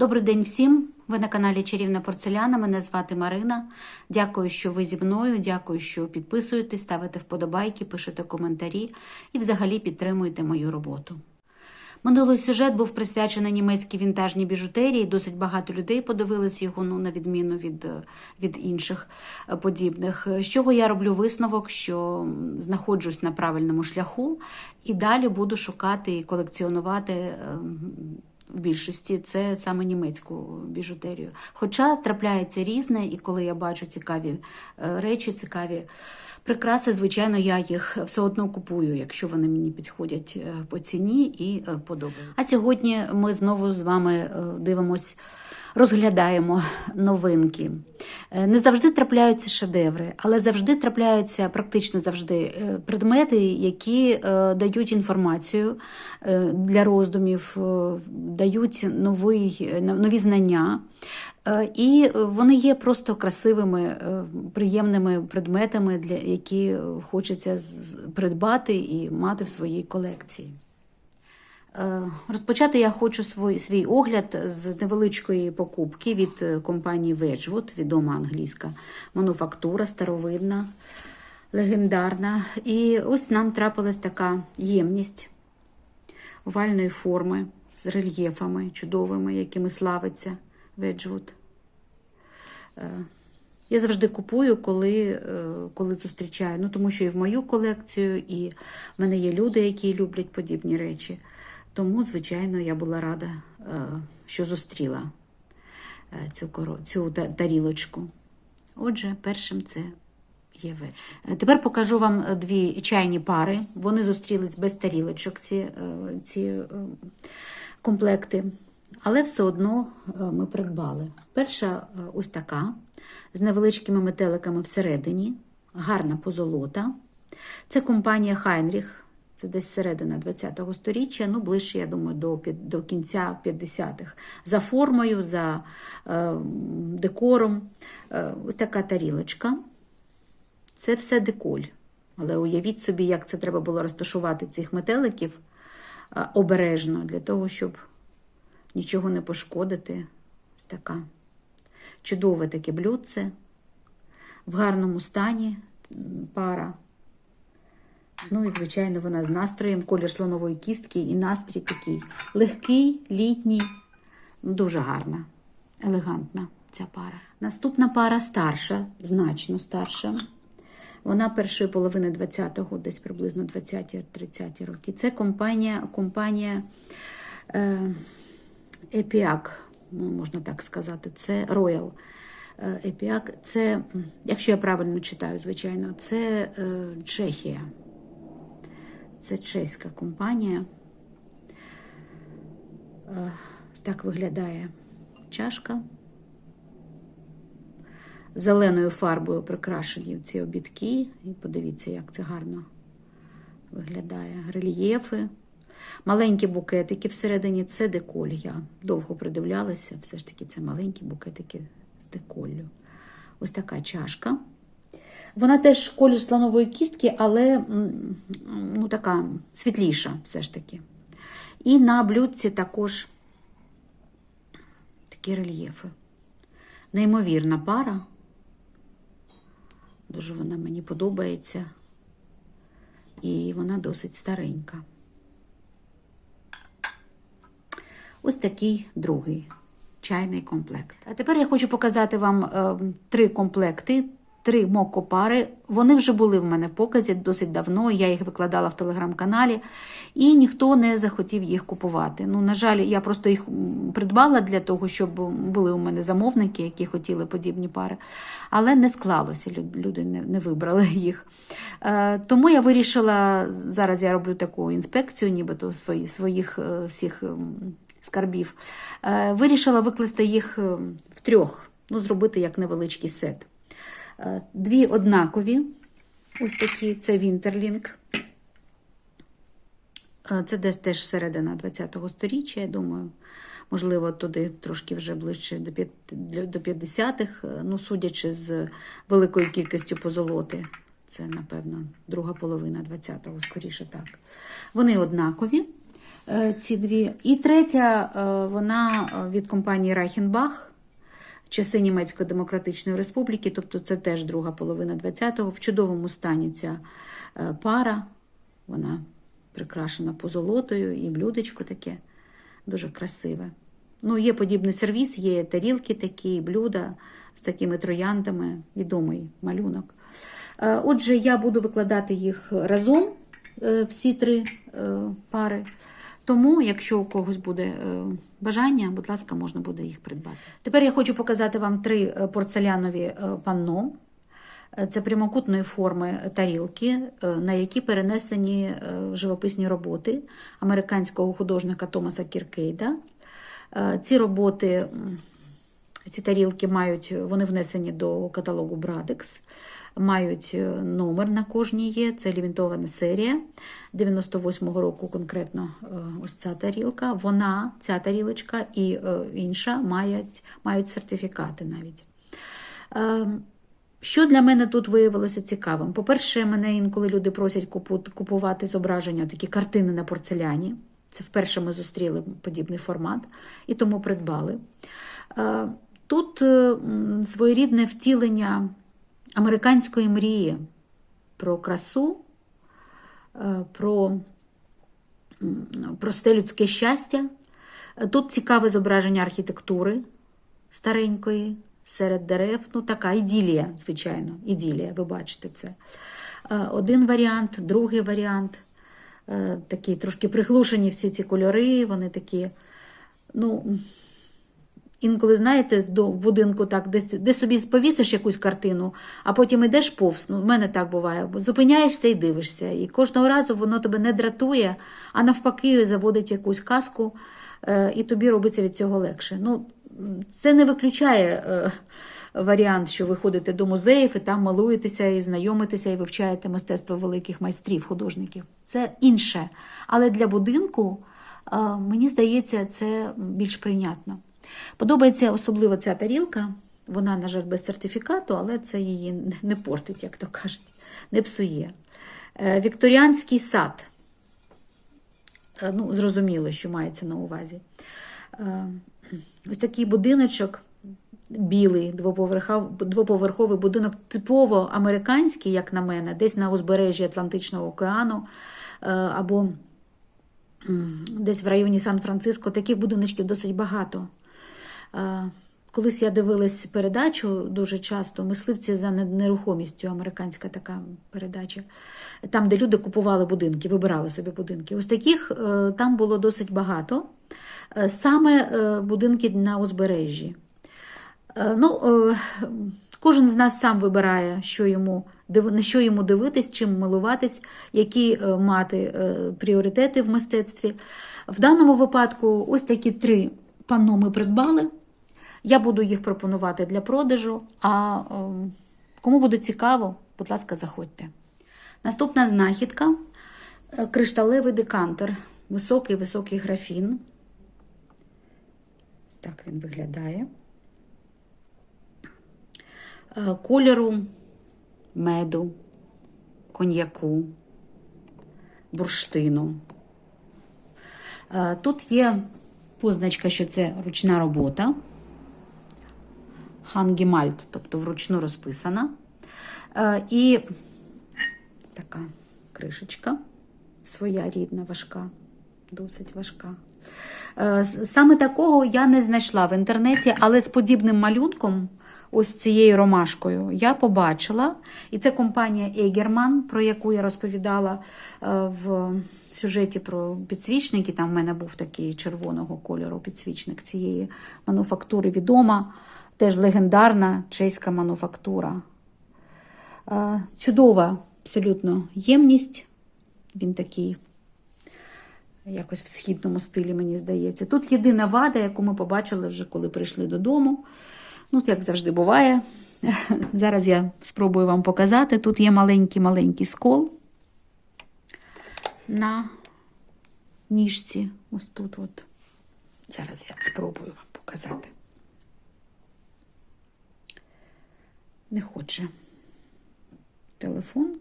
Добрий день всім! Ви на каналі Чарівна Порцеляна. Мене звати Марина. Дякую, що ви зі мною. Дякую, що підписуєтесь, ставите вподобайки, пишете коментарі і взагалі підтримуєте мою роботу. Минулий сюжет був присвячений німецькій вінтажній біжутерії. Досить багато людей подивились його, ну на відміну від, е, від інших е, подібних. З чого я роблю висновок, що знаходжусь на правильному шляху, і далі буду шукати і колекціонувати. В більшості це саме німецьку біжутерію. Хоча трапляється різне, і коли я бачу цікаві е, речі, цікаві прикраси, звичайно, я їх все одно купую, якщо вони мені підходять е, по ціні і е, подобаються. А сьогодні ми знову з вами дивимось. Розглядаємо новинки. Е, Не завжди трапляються шедеври, але завжди трапляються практично завжди е, предмети, які е, дають інформацію для роздумів, дають новий, нові знання. І вони є просто красивими, приємними предметами, для які хочеться придбати і мати в своїй колекції. Е, Розпочати я хочу свій, свій огляд з невеличкої покупки від е, компанії Wedgwood, відома англійська мануфактура, старовинна, легендарна. І ось нам трапилась така ємність овальної форми з рельєфами чудовими, якими славиться. Е, Я завжди купую, коли, е, коли зустрічаю. Ну, тому що і в мою колекцію, і в мене є люди, які люблять подібні речі. Тому, звичайно, я була рада, е, що зустріла е, цю, коро- цю тарілочку. Отже, першим це є вечір. Тепер покажу вам дві чайні пари. Вони зустрілись без тарілочок, ці, е, ці комплекти. Але все одно ми придбали. Перша ось така, з невеличкими метеликами всередині, гарна позолота. Це компанія Хайнріх, це десь середина 20-го сторіччя, ну ближче, я думаю, до, до кінця 50-х. За формою, за е, декором. Е, ось така тарілочка. Це все деколь. Але уявіть собі, як це треба було розташувати цих метеликів е, обережно для того, щоб нічого не пошкодити. Ось така. Чудове таке блюдце. В гарному стані пара. Ну і, звичайно, вона з настроєм, колір слонової кістки і настрій такий легкий, літній, дуже гарна, елегантна ця пара. Наступна пара старша, значно старша. Вона першої половини 20-го, десь приблизно 20-30 роки. Це компанія, компанія е, Епіак, ну, можна так сказати, це Royal. Епіак, це, якщо я правильно читаю, звичайно, це е, Чехія. Це чеська компанія. Е, Ось так виглядає чашка. Зеленою фарбою прикрашені ці обідки. І подивіться, як це гарно виглядає. Рельєфи. Маленькі букетики всередині це деколь. Я довго придивлялася, все ж таки це маленькі букетики з деколлю. Ось така чашка. Вона теж колір слонової кістки, але ну, така світліша все ж таки. І на блюдці також такі рельєфи. Неймовірна пара. Дуже вона мені подобається. І вона досить старенька. Ось такий другий чайний комплект. А тепер я хочу показати вам е, три комплекти, три мокопари. Вони вже були в мене в показі досить давно. Я їх викладала в телеграм-каналі, і ніхто не захотів їх купувати. Ну, на жаль, я просто їх придбала для того, щоб були у мене замовники, які хотіли подібні пари. Але не склалося, люди не, вибрали їх. Е, тому я вирішила, зараз я роблю таку інспекцію, нібито свої, своїх е, всіх ем, скарбів. Е, Вирішила викласти їх е, в трьох, ну, зробити як невеличкий сет. Е, Дві однакові, ось такі, це Вінтерлінг. Е, Це десь теж середина 20-го сторіччя, я думаю. Можливо, туди трошки вже ближче до п'ят- для- до 50-х, е, ну, судячи з великою кількістю позолоти. Це, напевно, друга половина 20-го, скоріше так. Вони однакові. ці дві. І третя, вона від компанії Райхенбах, часи Німецької Демократичної Республіки, тобто це теж друга половина 20-го. В чудовому стані ця е, пара. Вона прикрашена позолотою і блюдечко таке дуже красиве. Ну, є подібний сервіс, є тарілки такі, блюда з такими трояндами, відомий малюнок. Е, Отже, я буду викладати їх разом, е, всі три пари. Тому, якщо у когось буде е, бажання, будь ласка, можна буде їх придбати. Тепер я хочу показати вам три е, порцелянові е, панно. Це прямокутної форми тарілки, на які перенесені живописні роботи американського художника Томаса Кіркейда. Ці роботи, ці тарілки мають, вони внесені до каталогу Брадекс, мають е, номер на кожній є. Це лімітована серія 98-го року конкретно е, ось ця тарілка. Вона, ця тарілочка і е, інша мають, мають сертифікати навіть. Що для мене тут виявилося цікавим? По-перше, мене інколи люди просять купувати зображення, такі картини на порцеляні. Це вперше ми зустріли подібний формат і тому придбали. Тут своєрідне втілення американської мрії про красу, е, про просте людське щастя. Е, Тут цікаве зображення архітектури старенької серед дерев. Ну, така іділія, звичайно, іділія, ви бачите це. Е, Один варіант, другий варіант. Такі трошки приглушені всі ці кольори, вони такі, ну, інколи, знаєте, до будинку так, десь, десь собі повісиш якусь картину, а потім йдеш повз. Ну, в мене так буває. Зупиняєшся і дивишся. І кожного разу воно тебе не дратує, а навпаки, заводить якусь казку, е, і тобі робиться від цього легше. Ну, це не виключає. е, Варіант, що ви ходите до музеїв і там малуєтеся, і знайомитеся, і вивчаєте мистецтво великих майстрів, художників. Це інше. Але для будинку, е, мені здається, це більш прийнятно. Подобається особливо ця тарілка. Вона, на жаль, без сертифікату, але це її не портить, як то кажуть, не псує. Е, Вікторіанський сад. Е, Ну, зрозуміло, що мається на увазі. Е, Ось такий будиночок білий, двоповерховий будинок, типово американський, як на мене, десь на узбережжі Атлантичного океану або десь в районі Сан-Франциско. Таких будиночків досить багато. Е, Колись я дивилась передачу дуже часто мисливці за нерухомістю, американська така передача, там, де люди купували будинки, вибирали собі будинки. Ось таких е, там було досить багато. Е, Саме будинки на узбережжі. Ну, кожен з нас сам вибирає, що йому, на що йому дивитись, чим милуватись, які мати пріоритети в мистецтві. В даному випадку ось такі три панно ми придбали. Я буду їх пропонувати для продажу. А е, кому буде цікаво, будь ласка, заходьте. Наступна знахідка е, кришталевий декантер. Високий високий графін. Так він виглядає. Е, Кольору меду, коньяку, бурштину. Тут є позначка, що це ручна робота. Хангімальт, тобто вручну розписана. Е, І така кришечка своя рідна, важка, досить важка. Е, Саме такого я не знайшла в інтернеті, але з подібним малюнком, ось цією ромашкою, я побачила. І це компанія Егерман, про яку я розповідала е, в сюжеті про підсвічники. Там в мене був такий червоного кольору підсвічник цієї мануфактури відома, теж легендарна чеська мануфактура. Чудова абсолютно ємність. Він такий якось в східному стилі, мені здається. Тут єдина вада, яку ми побачили вже, коли прийшли додому. Ну, як завжди буває. Зараз я спробую вам показати. Тут є маленький-маленький скол на ніжці. Ось тут. от. Зараз я спробую вам показати. Не хоче телефон.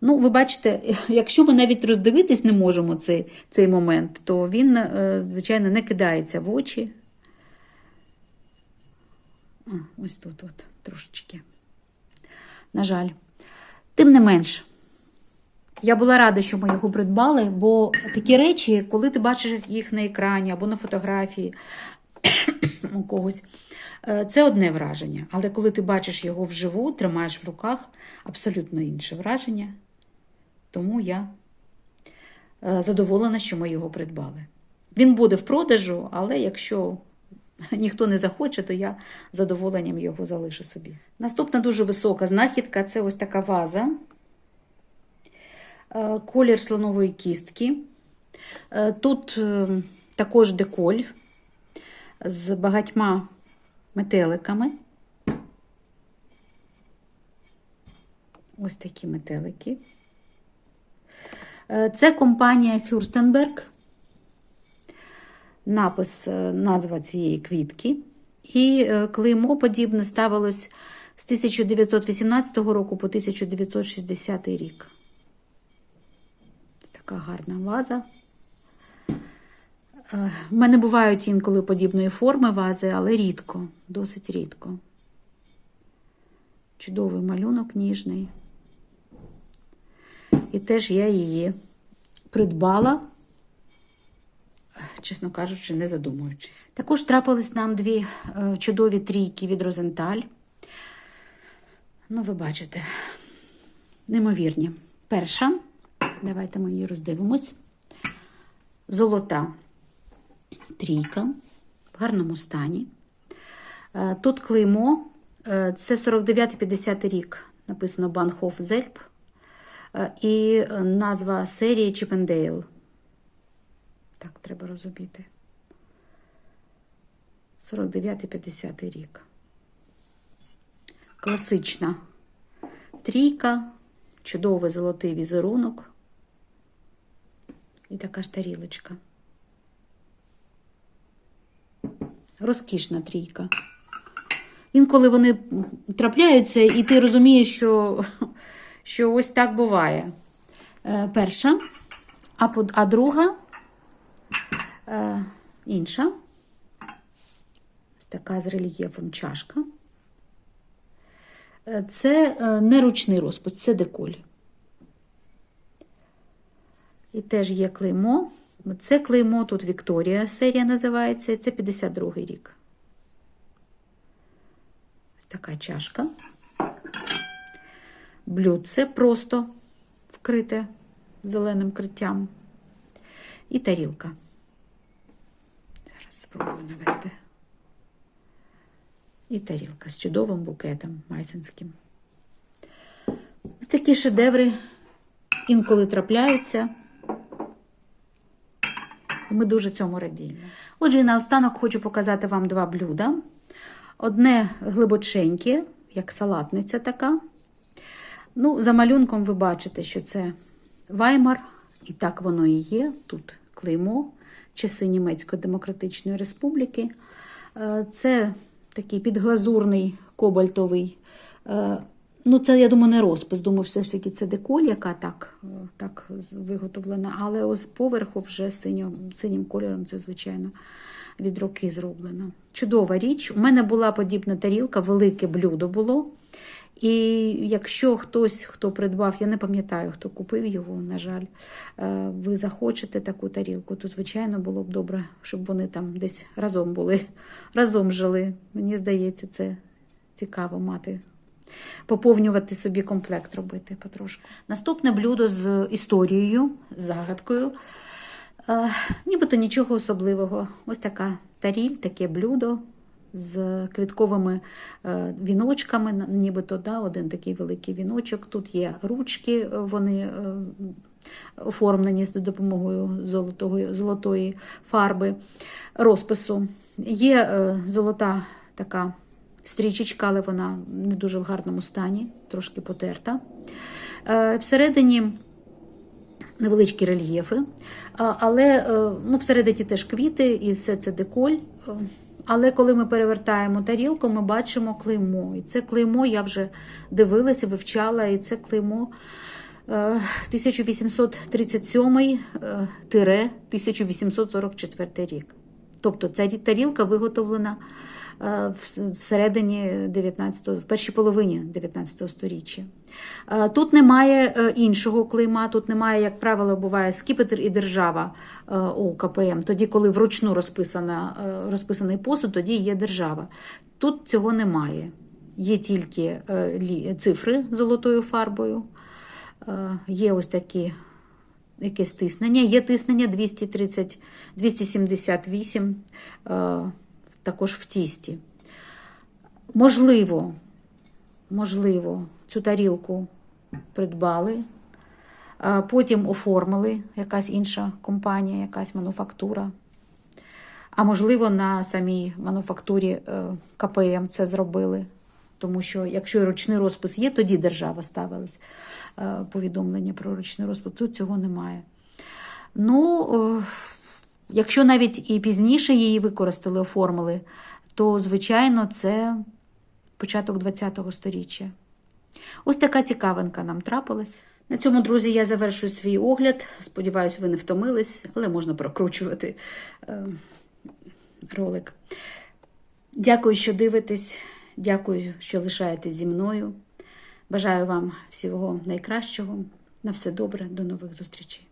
Ну, ви бачите, якщо ми навіть роздивитись не можемо цей, цей момент, то він, е, звичайно, не кидається в очі. А, ось тут от, трошечки. На жаль. Тим не менш, я була рада, що ми його придбали, бо такі речі, коли ти бачиш їх на екрані або на фотографії у когось, е, це одне враження. Але коли ти бачиш його вживу, тримаєш в руках, абсолютно інше враження. Тому я е, задоволена, що ми його придбали. Він буде в продажу, але якщо ніхто не захоче, то я задоволенням його залишу собі. Наступна дуже висока знахідка це ось така ваза. Е, Колір слонової кістки. Тут е, також деколь з багатьма метеликами. Ось такі метелики. Е, Це компанія Фюрстенберг. Напис, е, назва цієї квітки. І е, клеймо подібне ставилось з 1918 року по 1960 рік. Така гарна ваза. Е, В мене бувають інколи подібної форми вази, але рідко, досить рідко. Чудовий малюнок ніжний. І теж я її придбала, чесно кажучи, не задумуючись. Також трапились нам дві е, чудові трійки від Розенталь. Ну, ви бачите, неймовірні. Перша, давайте ми її роздивимось. Золота трійка в гарному стані. Е, Тут клеймо, е, це 49-50 рік, написано Банхоф Зельп. Е, І назва серії Чіпендейл. Так, треба розуміти. 49-50 рік. Класична трійка, чудовий золотий візерунок. І така ж тарілочка. Розкішна трійка. Інколи вони трапляються, і ти розумієш, що, що ось так буває. Е, перша, а, а друга е, інша. Така з рельєфом чашка. Е, Це е, не ручний розпис, це деколь. І теж є клеймо. Це клеймо, тут Вікторія серія називається, це 52-й рік. Ось така чашка. Блюдце просто вкрите зеленим криттям. І тарілка. Зараз спробую навести. І тарілка з чудовим букетом майсенським. Ось такі шедеври інколи трапляються. І Ми дуже цьому радіємо. Отже, і наостанок хочу показати вам два блюда. Одне глибоченьке, як салатниця така. Ну, за малюнком ви бачите, що це Ваймар, і так воно і є. Тут клеймо часи Німецької Демократичної Республіки. Е, Це такий підглазурний кобальтовий. Ну, це, я думаю, не розпис. Думаю, все ж таки це деколь, яка так, е, так виготовлена. Але ось поверху вже синьо, синім кольором це, звичайно, від руки зроблено. Чудова річ. У мене була подібна тарілка, велике блюдо було. І якщо хтось, хто придбав, я не пам'ятаю, хто купив його, на жаль, е, ви захочете таку тарілку, то, звичайно, було б добре, щоб вони там десь разом були, разом жили. Мені здається, це цікаво мати поповнювати собі комплект робити потрошку. Наступне блюдо з історією, з загадкою. Е, нібито нічого особливого. Ось така таріль, таке блюдо з квітковими е, віночками, нібито да, один такий великий віночок. Тут є ручки, е, вони е, оформлені з допомогою золотого, золотої фарби, розпису. Є е, золота така стрічечка, але вона не дуже в гарному стані, трошки потерта. Е, Всередині невеличкі рельєфи, але е, ну, всередині теж квіти і все це деколь. Е, Але коли ми перевертаємо тарілку, ми бачимо клеймо. І це клеймо я вже дивилася, вивчала, і це клеймо Е, 1837-1844 рік. Тобто ця тарілка виготовлена е, всередині 19, в першій половині 19 століття. Е, Тут немає е, іншого клейма, тут немає, як правило, буває скіпетр і держава е, у КПМ. Тоді, коли вручну розписана, е, розписаний посуд, тоді є держава. Тут цього немає. Є тільки е, цифри золотою фарбою, е, є ось такі якесь тиснення. Є тиснення 230, 278 е, також в тісті. Можливо, можливо, цю тарілку придбали, потім оформили якась інша компанія, якась мануфактура. А можливо, на самій мануфактурі е, КПМ це зробили. Тому що якщо ручний розпис є, тоді держава ставилась е, повідомлення про ручний розпис. Тут цього немає. Ну, е, якщо навіть і пізніше її використали, оформили, то, звичайно, це початок ХХ століття. Ось така цікавинка нам трапилась. На цьому, друзі, я завершую свій огляд. Сподіваюсь, ви не втомились, але можна прокручувати е, ролик. Дякую, що дивитесь. Дякую, що лишаєтесь зі мною. Бажаю вам всього найкращого. На все добре, до нових зустрічей.